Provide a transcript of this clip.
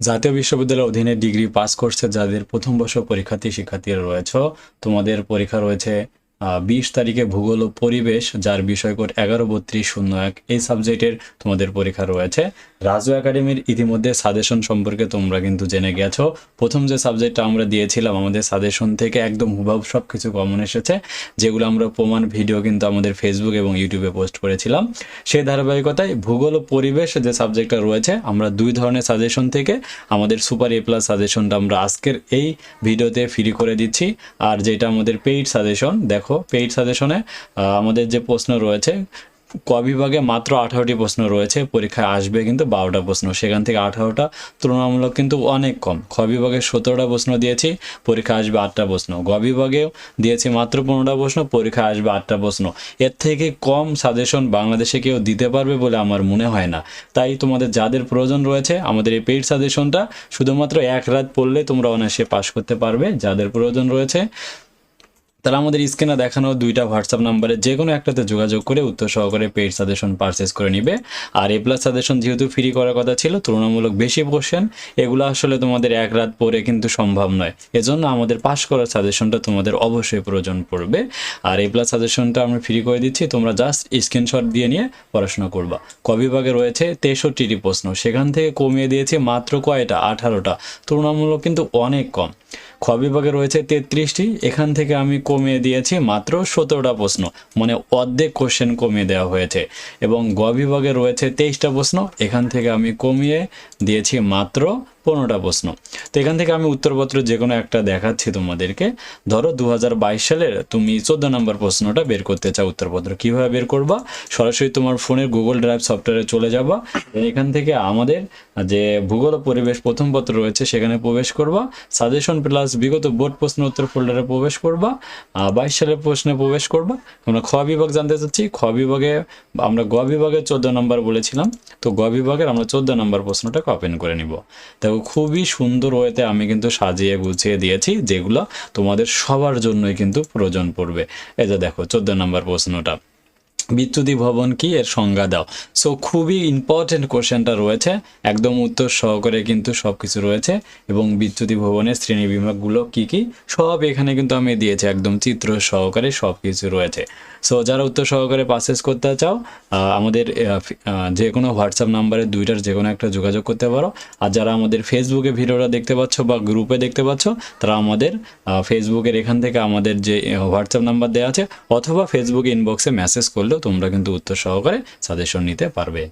জাতীয় বিশ্ববিদ্যালয়ের অধীনে ডিগ্রি পাস করছে যাদের প্রথম বর্ষ পরীক্ষার্থী শিক্ষার্থীরা রয়েছে। তোমাদের পরীক্ষা রয়েছে বিশ তারিখে ভূগোল ও পরিবেশ, যার বিষয় কোড এগারো বত্রিশ শূন্য এক। এই সাবজেক্টের তোমাদের পরীক্ষা রয়েছে। রাজু একাডেমির ইতিমধ্যে সাজেশন সম্পর্কে তোমরা কিন্তু জেনে গেছো। প্রথম যে সাবজেক্টটা আমরা দিয়েছিলাম, আমাদের সাজেশন থেকে একদম হুবহু সব কিছু কমন এসেছে, যেগুলো আমরা প্রমাণ ভিডিও কিন্তু আমাদের ফেসবুক এবং ইউটিউবে পোস্ট করেছিলাম। সেই ধারাবাহিকতায় ভূগোল ও পরিবেশ যে সাবজেক্টটা রয়েছে, আমরা দুই ধরনের সাজেশন থেকে আমাদের সুপার এ প্লাস সাজেশনটা আমরা আজকের এই ভিডিওতে ফ্রি করে দিচ্ছি। আর যেটা আমাদের পেইড সাজেশন, দেখো পেইড সাজেশনে আমাদের যে প্রশ্ন রয়েছে, ক বিভাগে মাত্র আঠারোটি প্রশ্ন রয়েছে, পরীক্ষায় আসবে কিন্তু বারোটা প্রশ্ন। সেখান থেকে আঠারোটা তুলনামূলক কিন্তু অনেক কম। খ বিভাগে সতেরোটা প্রশ্ন দিয়েছি পরীক্ষা আসবে আটটা প্রশ্ন। গ বিভাগেও দিয়েছি মাত্র পনেরোটা প্রশ্ন, পরীক্ষায় আসবে আটটা প্রশ্ন। এর থেকে কম সাজেশন বাংলাদেশে কেউ দিতে পারবে বলে আমার মনে হয় না। তাই তোমাদের যাদের প্রয়োজন রয়েছে, আমাদের এই পেইড সাজেশনটা শুধুমাত্র এক রাত পড়লে তোমরা অনায়াসে পাশ করতে পারবে। যাদের প্রয়োজন রয়েছে তারা আমাদের স্ক্রিনে দেখানো দুইটা হোয়াটসঅ্যাপ নাম্বারে যে কোনো একটাতে যোগাযোগ করে উত্তর সহকারে পেইড সাজেশন পারচেস করে নিবে। আর এ প্লাস সাজেশন যেহেতু ফ্রি করার কথা ছিল, তুলনামূলক বেশি কোশ্চেন এগুলো আসলে তোমাদের এক রাত পরে কিন্তু সম্ভব নয়। এজন্য আমাদের পাস করার সাজেশনটা তোমাদের অবশ্যই প্রয়োজন পড়বে। আর এ প্লাস সাজেশনটা আমরা ফ্রি করে দিচ্ছি, তোমরা জাস্ট স্ক্রিনশট দিয়ে নিয়ে পড়াশোনা করবা। ক বিভাগে রয়েছে তেষট্টিটি প্রশ্ন, সেখান থেকে কমিয়ে দিয়েছে মাত্র কয়টা? আঠারোটা। তুলনামূলক কিন্তু অনেক কম। খ বিভাগে রয়েছে তেত্রিশটি, এখান থেকে আমি কমিয়ে দিয়েছি মাত্র সতেরোটা প্রশ্ন। মানে অর্ধেক কোশ্চেন কমিয়ে দেওয়া হয়েছে। এবং গ বিভাগে রয়েছে তেইশটা প্রশ্ন। এখান থেকে আমি কমিয়ে দিয়েছি মাত্র পনেরোটা প্রশ্ন। তো এখান থেকে আমি উত্তরপত্র যে কোনো একটা দেখাচ্ছি তোমাদেরকে। ধরো দু হাজার বাইশ সালের তুমি চোদ্দ নম্বর প্রশ্নটা বের করতে চাও উত্তরপত্র, কীভাবে বের করবা? সরাসরি তোমার ফোনের গুগল ড্রাইভ সফটওয়্যারে চলে যাবা। এখান থেকে আমাদের যে ভূগোল পরিবেশ প্রথম পত্র রয়েছে সেখানে প্রবেশ করবা। সাজেশন প্লাস বিগত বোর্ড প্রশ্ন উত্তর ফোল্ডারে প্রবেশ করবা। বাইশ সালের প্রশ্নে প্রবেশ করবা। আমরা খ বিভাগ জানতে চাচ্ছি। খ বিভাগে, আমরা গ বিভাগের চোদ্দ নম্বর বলেছিলাম। তো গ বিভাগের আমরা চোদ্দ নম্বর প্রশ্নটাকে ওপেন করে নিব। দেখো খুবই সুন্দর ওয়েতে আমি কিন্তু সাজিয়ে গুছিয়ে দিয়েছি, যেগুলো তোমাদের সবার জন্যই কিন্তু প্রয়োজন পড়বে। এই যে দেখো, চোদ্দ নম্বর প্রশ্নটা। বিচ্যুতি ভবন কি? এর সংজ্ঞা দাও। সো খুবই ইম্পর্টেন্ট কোশ্চেনটা রয়েছে, একদম উত্তর সহকারে কিন্তু সব কিছু রয়েছে, এবং বিচ্যুতি ভবনের শ্রেণি বিভাগগুলো কি কি? সব এখানে কিন্তু আমি দিয়েছি, একদম চিত্র সহকারে সব কিছু রয়েছে। সো যারা উত্তর সহকারে পাসেস করতে চাও আমাদের যে কোনো হোয়াটসঅ্যাপ নাম্বারে দুইটার যে কোনো একটা যোগাযোগ করতে পারো। আর যারা আমাদের ফেসবুকে ভিডিওটা দেখতে পাচ্ছ বা গ্রুপে দেখতে পাচ্ছ, তারা আমাদের ফেসবুকের এখান থেকে আমাদের যে হোয়াটসঅ্যাপ নাম্বার দেওয়া আছে, অথবা ফেসবুক ইনবক্সে মেসেজ করলেও তোমরা কিন্তু উত্তর সহকারে সাজেশন নিতে পারবে।